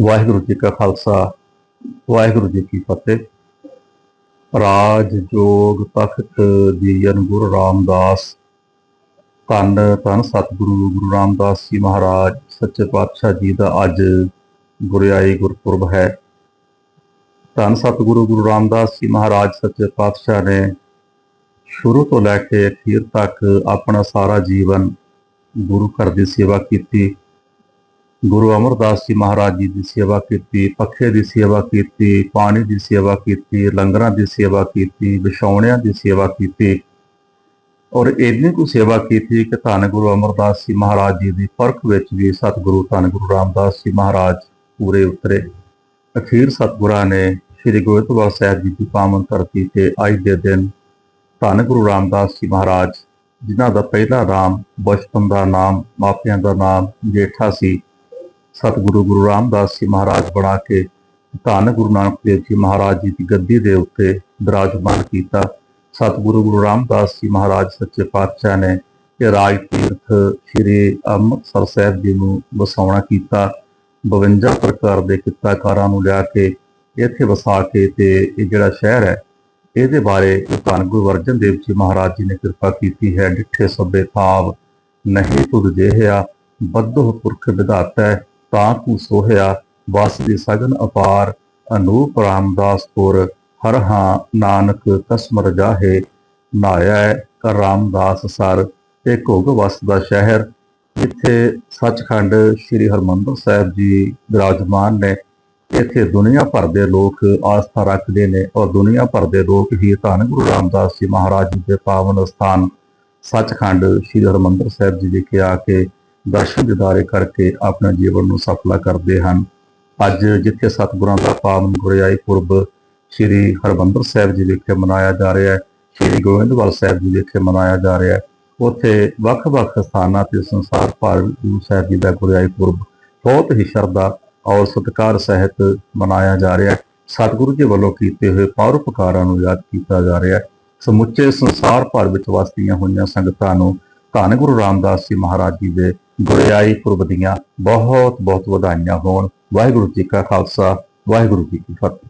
ਵਾਹਿਗੁਰੂ ਜੀ ਕਾ ਖਾਲਸਾ, ਵਾਹਿਗੁਰੂ ਜੀ ਕੀ ਫਤਿਹ। ਰਾਜ ਜੋਗ ਤਖਤ ਜੀਵਨ ਗੁਰੂ ਰਾਮਦਾਸ, ਧੰਨ ਧੰਨ ਸਤਿਗੁਰੂ ਗੁਰੂ ਰਾਮਦਾਸ ਜੀ ਮਹਾਰਾਜ, ਸੱਚੇ ਪਾਤਸ਼ਾਹ ਜੀ ਦਾ ਅੱਜ ਗੁਰਿਆਈ ਗੁਰਪੁਰਬ ਹੈ। ਧੰਨ ਸਤਿਗੁਰੂ ਗੁਰੂ ਰਾਮਦਾਸ ਜੀ ਮਹਾਰਾਜ, ਸੱਚੇ ਪਾਤਸ਼ਾਹ ਨੇ ਸ਼ੁਰੂ ਤੋਂ ਲੈ ਕੇ ਅਖੀਰ ਤੱਕ ਆਪਣਾ ਸਾਰਾ ਜੀਵਨ ਗੁਰੂ ਘਰ ਦੀ ਸੇਵਾ ਕੀਤੀ। ਗੁਰੂ ਅਮਰਦਾਸ ਜੀ ਮਹਾਰਾਜ ਜੀ ਦੀ ਸੇਵਾ ਕੀਤੀ, ਪੱਖੇ ਦੀ ਸੇਵਾ ਕੀਤੀ, ਪਾਣੀ ਦੀ ਸੇਵਾ ਕੀਤੀ, ਲੰਗਰਾਂ ਦੀ ਸੇਵਾ ਕੀਤੀ, ਵਿਛਾਉਣਿਆਂ ਦੀ ਸੇਵਾ ਕੀਤੀ ਔਰ ਇੰਨੀ ਕੁ ਸੇਵਾ ਕੀਤੀ ਕਿ ਧੰਨ ਗੁਰੂ ਅਮਰਦਾਸ ਜੀ ਮਹਾਰਾਜ ਜੀ ਦੀ ਪਰਖ ਵਿੱਚ ਵੀ ਸਤਿਗੁਰੂ ਧੰਨ ਗੁਰੂ ਰਾਮਦਾਸ ਜੀ ਮਹਾਰਾਜ ਪੂਰੇ ਉਤਰੇ। ਅਖੀਰ ਸਤਿਗੁਰਾਂ ਨੇ ਸ੍ਰੀ ਗੋਬਿੰਦਵਾਲ ਸਾਹਿਬ ਜੀ ਦੀ ਪਾਵਨ ਧਰਤੀ ਤੇ ਅੱਜ ਦੇ ਦਿਨ ਧੰਨ ਗੁਰੂ ਰਾਮਦਾਸ ਜੀ ਮਹਾਰਾਜ, ਜਿਨ੍ਹਾਂ ਦਾ ਪਹਿਲਾ ਨਾਮ ਬਚਪਨ ਦਾ ਨਾਮ, ਮਾਪਿਆਂ ਦਾ ਨਾਮ ਜੇਠਾ ਸੀ ਸਤਿਗੁਰੂ ਗੁਰੂ ਰਾਮਦਾਸ ਜੀ ਮਹਾਰਾਜ ਬਣਾ ਕੇ ਧੰਨ ਗੁਰੂ ਨਾਨਕ ਦੇਵ ਜੀ ਮਹਾਰਾਜ ਜੀ ਦੀ ਗੱਦੀ ਦੇ ਉੱਤੇ ਬਿਰਾਜਮਾਨ ਕੀਤਾ। ਸਤਿਗੁਰੂ ਗੁਰੂ ਰਾਮਦਾਸ ਜੀ ਮਹਾਰਾਜ ਸੱਚੇ ਪਾਤਸ਼ਾਹ ਨੇ ਇਹ ਰਾਜ ਤੀਰਥ ਸ੍ਰੀ ਅੰਮ੍ਰਿਤਸਰ ਸਾਹਿਬ ਜੀ ਨੂੰ ਵਸਾਉਣਾ ਕੀਤਾ। 52 ਪ੍ਰਕਾਰ ਦੇ ਕਿੱਤਾਕਾਰਾਂ ਨੂੰ ਲਿਆ ਕੇ ਇੱਥੇ ਵਸਾ ਕੇ ਤੇ ਇਹ ਜਿਹੜਾ ਸ਼ਹਿਰ ਹੈ, ਇਹਦੇ ਬਾਰੇ ਧੰਨ ਗੁਰੂ ਅਰਜਨ ਦੇਵ ਜੀ ਮਹਾਰਾਜ ਜੀ ਨੇ ਕਿਰਪਾ ਕੀਤੀ ਹੈ। ਡਿੱਠੇ ਸਭੇ ਥਾਵ ਨਹੀਂ ਤੁਧ ਜਿਹਿਆ ਬੱਧੋ ਪੁਰਖ ਵਿਧਾਤਾ ਤਾਂ ਤੂੰ ਸੋਹਿਆ, ਵਸ ਦੀ ਸਗਨ ਅਪਾਰ, ਅਨੂਪ ਰਾਮਦਾਸਪੁਰ ਹਰ ਹਾਂ ਨਾਨਕ ਕਸਮ ਰਜਾਹੇ ਨਾਇਆ ਕਰ ਰਾਮਦਾਸ ਸਰ ਤੇ ਘੋਗ ਵਸਦਾ ਸ਼ਹਿਰ, ਇੱਥੇ ਸੱਚਖੰਡ ਸ੍ਰੀ ਹਰਮੰਦਰ ਸਾਹਿਬ ਜੀ ਵਿਰਾਜਮਾਨ ਨੇ, ਇੱਥੇ ਦੁਨੀਆ ਭਰ ਦੇ ਲੋਕ ਆਸਥਾ ਰੱਖਦੇ ਨੇ ਔਰ ਦੁਨੀਆ ਭਰ ਦੇ ਲੋਕ ਹੀ ਧੰਨ ਗੁਰੂ ਰਾਮਦਾਸ ਜੀ ਮਹਾਰਾਜ ਜੀ ਦੇ ਪਾਵਨ ਸਥਾਨ, ਸੱਚਖੰਡ ਸ੍ਰੀ ਹਰਮੰਦਰ ਸਾਹਿਬ ਜੀ ਵਿਖੇ ਆ ਕੇ ਦਰਸ਼ਨ ਦਿਦਾਰੇ ਕਰਕੇ ਆਪਣੇ ਜੀਵਨ ਨੂੰ ਸਫਲਾ ਕਰਦੇ ਹਨ। ਅੱਜ ਜਿੱਥੇ ਸਤਿਗੁਰਾਂ ਦਾ ਪਾਵਨ ਗੁਰਿਆਈ ਪੁਰਬ ਸ੍ਰੀ ਹਰਮੰਦਰ ਸਾਹਿਬ ਜੀ ਵਿਖੇ ਮਨਾਇਆ ਜਾ ਰਿਹਾ ਹੈ, ਸ੍ਰੀ ਗੋਬਿੰਦਵਾਲ ਸਾਹਿਬ ਜੀ ਵਿਖੇ ਮਨਾਇਆ ਜਾ ਰਿਹਾ ਹੈ, ਉੱਥੇ ਵੱਖ-ਵੱਖ ਸਥਾਨਾਂ ਤੇ ਸੰਸਾਰ ਭਰ ਗੁਰੂ ਸਾਹਿਬ ਜੀ ਦਾ ਗੁਰਿਆਈ ਪੁਰਬ ਬਹੁਤ ਹੀ ਸ਼ਰਧਾ ਔਰ ਸਤਿਕਾਰ ਸਹਿਤ ਮਨਾਇਆ ਜਾ ਰਿਹਾ ਹੈ। ਸਤਿਗੁਰੂ ਜੀ ਵੱਲੋਂ ਕੀਤੇ ਹੋਏ ਪਰਉਪਕਾਰਾਂ ਨੂੰ ਯਾਦ ਕੀਤਾ ਜਾ ਰਿਹਾ ਹੈ। ਸਮੁੱਚੇ ਸੰਸਾਰ ਭਰ ਵਿੱਚ ਵਸਦੀਆਂ ਹੋਈਆਂ ਸੰਗਤਾਂ ਨੂੰ ਧੰਨ ਗੁਰੂ ਰਾਮਦਾਸ ਜੀ ਮਹਾਰਾਜ ਜੀ ਦੇ ਗੁਰਿਆਈ ਪੁਰਬ ਦੀਆਂ ਬਹੁਤ ਬਹੁਤ ਵਧਾਈਆਂ ਹੋਣ। ਵਾਹਿਗੁਰੂ ਜੀ ਕਾ ਖਾਲਸਾ, ਵਾਹਿਗੁਰੂ ਜੀ ਕੀ ਫਤਿਹ।